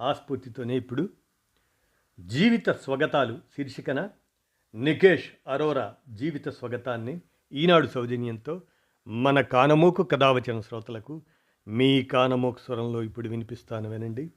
ఆస్ఫూర్తితోనే ఇప్పుడు జీవిత స్వగతాలు శీర్షికన నికేష్ అరోరా జీవిత స్వగతాన్ని ఈనాడు సౌజన్యంతో మన కానమోకు కథావచన శ్రోతలకు మీ కానమోకు స్వరంలో ఇప్పుడు వినిపిస్తాను వినండి.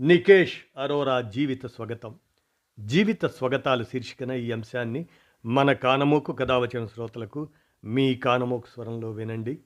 నికేష్ అరోరా జీవిత స్వగతం. జీవిత స్వగతాలు శీర్షికన ఈ అంశాన్ని మన కానమోకు కథావచన శ్రోతలకు మీ కానమోకు స్వరంలో వినండి.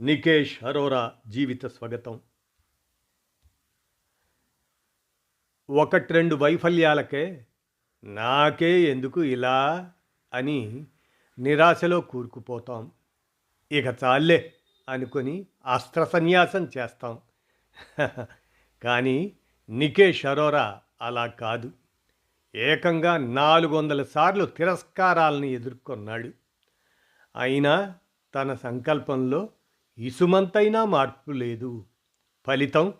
నికేష్ అరోరా జీవిత స్వగతం. ఒకటి రెండు వైఫల్యాలకే నాకే ఎందుకు ఇలా అని నిరాశలో కూరుకుపోతాం. ఇక చాలే అనుకొని అస్త్ర సన్యాసం చేస్తాం. కానీ నికేష్ అరోరా అలా కాదు. ఏకంగా నాలుగు వందల సార్లు తిరస్కారాలను ఎదుర్కొన్నాడు. అయినా తన సంకల్పంలో ఇసుమంతైనా మార్పు లేదు. ఫలితం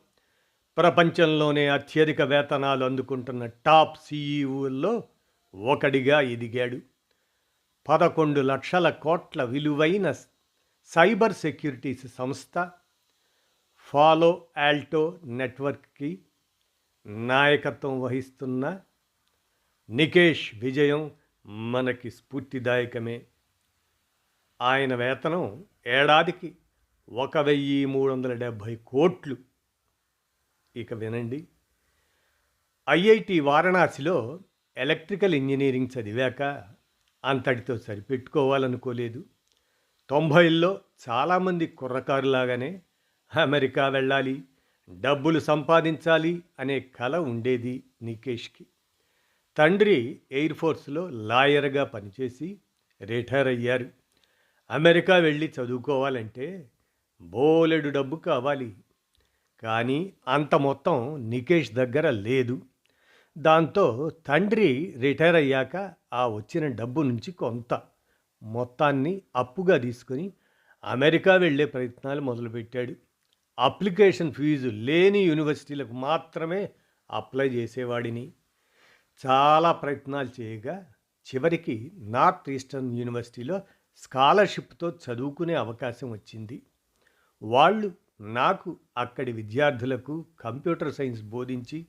ప్రపంచంలోనే అత్యధిక వేతనాలు అందుకుంటున్న టాప్ సీఈఓల్లో ఒకడిగా ఎదిగాడు. పదకొండు లక్షల కోట్ల విలువైన సైబర్ సెక్యూరిటీస్ సంస్థ ఫాలో ఆల్టో నెట్వర్క్కి నాయకత్వం వహిస్తున్న నికేష్ విజయం మనకి స్ఫూర్తిదాయకమే. ఆయన వేతనం ఏడాదికి ఒక వెయ్యి మూడు వందల డెబ్భై కోట్లు. ఇక వినండి. ఐఐటి వారణాసిలో ఎలక్ట్రికల్ ఇంజనీరింగ్ చదివాక అంతటితో సరిపెట్టుకోవాలనుకోలేదు. తొంభైల్లో చాలామంది కుర్రకారులాగానే అమెరికా వెళ్ళాలి డబ్బులు సంపాదించాలి అనే కల ఉండేది నికేష్కి. తండ్రి ఎయిర్ ఫోర్స్లో లాయర్గా పనిచేసి రిటైర్ అయ్యారు. అమెరికా వెళ్ళి చదువుకోవాలంటే బోలెడు డబ్బు కావాలి. కానీ అంత మొత్తం నికేష్ దగ్గర లేదు. దాంతో తండ్రి రిటైర్ అయ్యాక ఆ వచ్చిన డబ్బు నుంచి కొంత మొత్తాన్ని అప్పుగా తీసుకొని అమెరికా వెళ్ళే ప్రయత్నాలు మొదలుపెట్టాడు. అప్లికేషన్ ఫీజు లేని యూనివర్సిటీలకు మాత్రమే అప్లై చేసేవాడిని. చాలా ప్రయత్నాలు చేయగా చివరికి నార్త్ ఈస్టర్న్ యూనివర్సిటీలో స్కాలర్షిప్తో చదువుకునే అవకాశం వచ్చింది. వాళ్ళు నాకు అక్కడి విద్యార్థులకు కంప్యూటర్ సైన్స్ బోధించి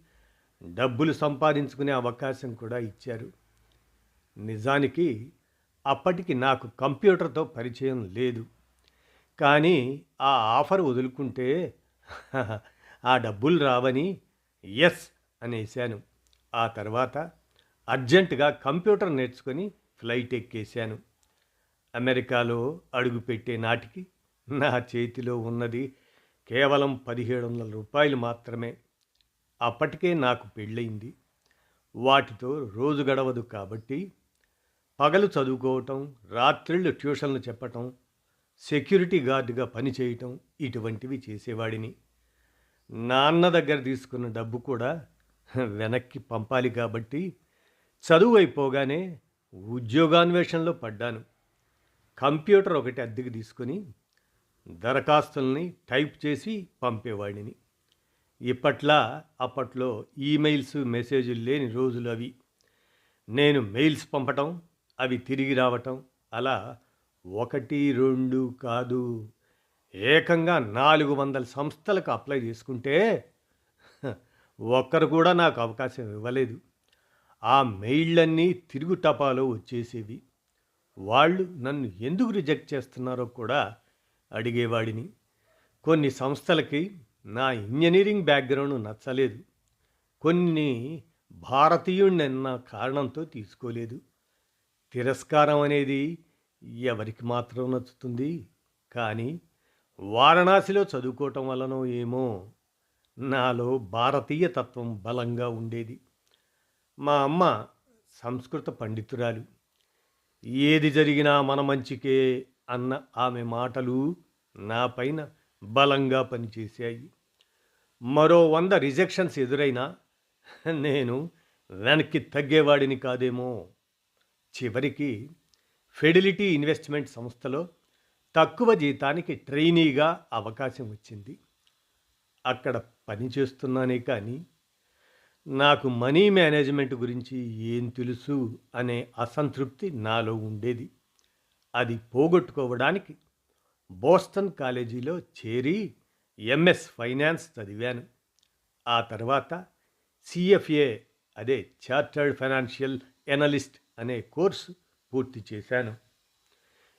డబ్బులు సంపాదించుకునే అవకాశం కూడా ఇచ్చారు. నిజానికి అప్పటికి నాకు కంప్యూటర్తో పరిచయం లేదు. కానీ ఆ ఆఫర్ వదులుకుంటే ఆ డబ్బులు రావని ఎస్ అనేసాను ఆ తర్వాత అర్జెంటుగా కంప్యూటర్ నేర్చుకొని ఫ్లైట్ ఎక్కేశాను. అమెరికాలో అడుగుపెట్టే నాటికి నా చేతిలో ఉన్నది కేవలం పదిహేడు వందల రూపాయలు మాత్రమే. అప్పటికే నాకు పెళ్ళయింది. వాటితో రోజు గడవదు కాబట్టి పగలు చదువుకోవటం రాత్రిళ్ళు ట్యూషన్లు చెప్పటం సెక్యూరిటీ గార్డుగా పనిచేయటం ఇటువంటివి చేసేవాడిని. నాన్న దగ్గర తీసుకున్న డబ్బు కూడా వెనక్కి పంపాలి కాబట్టి చదువు అయిపోగానే ఉద్యోగాన్వేషణలో పడ్డాను. కంప్యూటర్ ఒకటి అద్దెకి తీసుకొని దరఖాస్తుల్ని టైప్ చేసి పంపేవాడిని. ఇప్పట్లా అప్పట్లో ఈమెయిల్స్ మెసేజ్లు లేని రోజులు అవి. నేను మెయిల్స్ పంపటం అవి తిరిగి రావటం అలా ఒకటి రెండు కాదు. ఏకంగా నాలుగు వందల సంస్థలకు అప్లై చేసుకుంటే ఒక్కరు కూడా నాకు అవకాశం ఇవ్వలేదు. ఆ మెయిళ్ళన్నీ తిరుగు టపాలో వచ్చేసేవి. వాళ్ళు నన్ను ఎందుకు రిజెక్ట్ చేస్తున్నారో కూడా అడిగేవాడిని. కొన్ని సంస్థలకి నా ఇంజనీరింగ్ బ్యాక్గ్రౌండ్ నచ్చలేదు. కొన్ని భారతీయుడినన్న కారణంతో తీసుకోలేదు. తిరస్కారం అనేది ఎవరికి మాత్రం నచ్చుతుంది? కానీ వారణాసిలో చదువుకోవటం వలనో ఏమో నాలో భారతీయ తత్వం బలంగా ఉండేది. మా అమ్మ సంస్కృత పండితురాలు. ఏది జరిగినా మన మంచికే అన్న ఆమె మాటలు నా పైన బలంగా పనిచేశాయి. మరో వంద రిజెక్షన్స్ ఎదురైనా నేను వెనక్కి తగ్గేవాడిని కాదేమో. చివరికి ఫెడిలిటీ ఇన్వెస్ట్మెంట్ సంస్థలో తక్కువ జీతానికి ట్రైనీగా అవకాశం వచ్చింది. అక్కడ పనిచేస్తున్నానే కానీ నాకు మనీ మేనేజ్మెంట్ గురించి ఏం తెలుసు అనే అసంతృప్తి నాలో ఉండేది. అది పోగొట్టుకోవడానికి బోస్టన్ కాలేజీలో చేరి ఎంఎస్ ఫైనాన్స్ చదివాను. ఆ తర్వాత సిఎఫ్ఏ అదే చార్టర్డ్ ఫైనాన్షియల్ ఎనలిస్ట్ అనే కోర్సు పూర్తి చేశాను.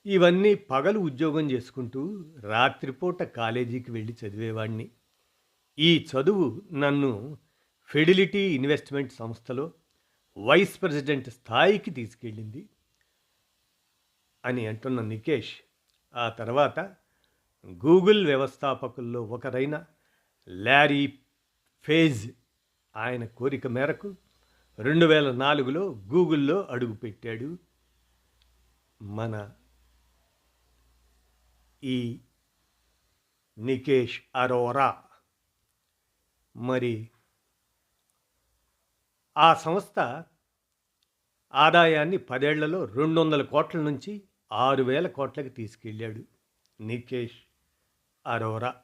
ఇవన్నీ పగలు ఉద్యోగం చేసుకుంటూ రాత్రిపూట కాలేజీకి వెళ్ళి చదివేవాడిని ఈ చదువు నన్ను ఫెడిలిటీ ఇన్వెస్ట్మెంట్ సంస్థలో వైస్ ప్రెసిడెంట్ స్థాయికి తీసుకెళ్ళింది. అని అంటున్న నికేష్ ఆ తర్వాత గూగుల్ వ్యవస్థాపకుల్లో ఒకరైన ల్యారీ ఫేజ్ ఆయన కోరిక మేరకు రెండు వేల నాలుగులో గూగుల్లో అడుగుపెట్టాడు మన ఈ నికేష్ అరోరా. మరి ఆ సంస్థ ఆదాయాన్ని పదేళ్ళలో రెండు వందల కోట్ల నుంచి ఆరు వేల కోట్లకి తీసుకెళ్ళాడు నికేష్ అరోరా.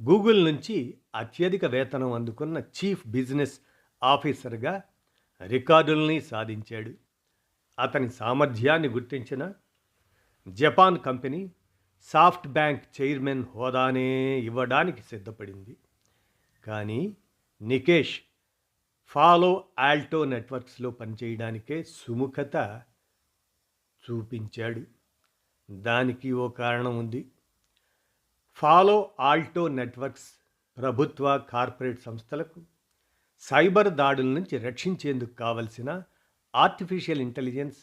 గూగుల్ నుంచి అత్యధిక వేతనం అందుకున్న చీఫ్ బిజినెస్ ఆఫీసర్గా రికార్డుల్ని సాధించాడు. అతని సామర్థ్యాన్ని గుర్తించిన Japan company soft bank chairman హోదానే ఇవ్వడానికి సిద్ధపడింది. కానీ నికేష్ ఫాలో ఆల్టో నెట్వర్క్స్లో పనిచేయడానికే సుముఖత చూపించాడు. దానికి ఓ కారణం ఉంది. ఫాలో ఆల్టో నెట్వర్క్స్ ప్రభుత్వ కార్పొరేట్ సంస్థలకు సైబర్ దాడుల నుంచి రక్షించేందుకు కావలసిన ఆర్టిఫిషియల్ ఇంటెలిజెన్స్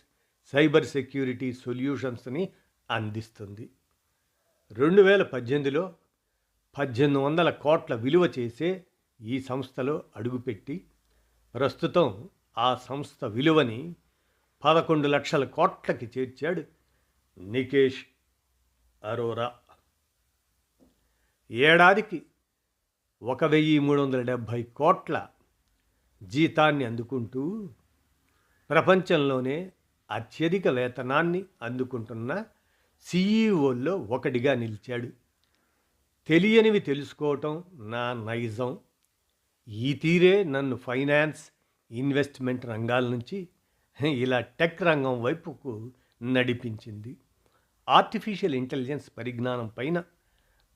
సైబర్ సెక్యూరిటీ సొల్యూషన్స్ని అందిస్తుంది. రెండు వేల పద్దెనిమిదిలో పద్దెనిమిది వందల కోట్ల విలువ చేసే ఈ సంస్థలో అడుగుపెట్టి ప్రస్తుతం ఆ సంస్థ విలువని పదకొండు లక్షల కోట్లకి చేర్చాడు నికేష్ అరోరా. ఏడాదికి ఒక వెయ్యి మూడు వందల డెబ్భై కోట్ల జీతాన్ని అందుకుంటూ ప్రపంచంలోనే అత్యధిక వేతనాన్ని అందుకుంటున్న సీఈఓల్లో ఒకటిగా నిలిచాడు. తెలియనివి తెలుసుకోవటం నా నైజం. ఈ తీరే నన్ను ఫైనాన్స్ ఇన్వెస్ట్మెంట్ రంగాల నుంచి ఇలా టెక్ రంగం వైపుకు నడిపించింది. ఆర్టిఫిషియల్ ఇంటెలిజెన్స్ పరిజ్ఞానం పైన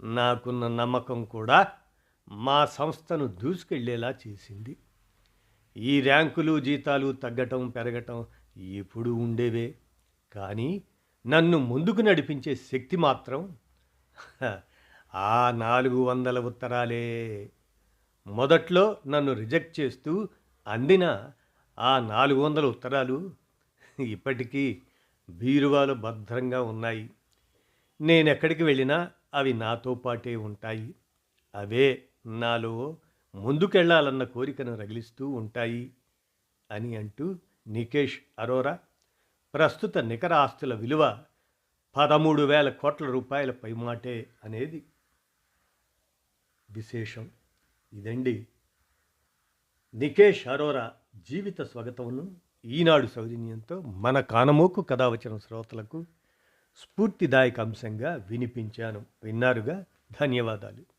నాకున్న నమ్మకం కూడా మా సంస్థను దూసుకెళ్ళేలా చేసింది. ఈ ర్యాంకులు జీతాలు తగ్గటం పెరగటం ఎప్పుడు ఉండేవే. కానీ నన్ను ముందుకు నడిపించే శక్తి మాత్రం ఆ నాలుగు వందల ఉత్తరాలే. మొదట్లో నన్ను రిజెక్ట్ చేస్తూ అందిన ఆ నాలుగు వందల ఉత్తరాలు ఇప్పటికీ బీరువాలు భద్రంగా ఉన్నాయి. నేనెక్కడికి వెళ్ళినా అవి నాతో పాటే ఉంటాయి. అవే నాలో ముందుకెళ్ళాలన్న కోరికను రగిలిస్తూ ఉంటాయి అని అంటూ నికేష్ అరోరా ప్రస్తుత నికర ఆస్తుల విలువ పదమూడు వేల కోట్ల రూపాయల పైమాటే అనేది విశేషం. ఇదండి నికేష్ అరోరా జీవిత స్వాగతమును ఈనాడు సౌజన్యంతో మన కానమోకు కథావచన శ్రోతలకు స్ఫూర్తిదాయక అంశంగా వినిపించాను. విన్నారుగా? ధన్యవాదాలు.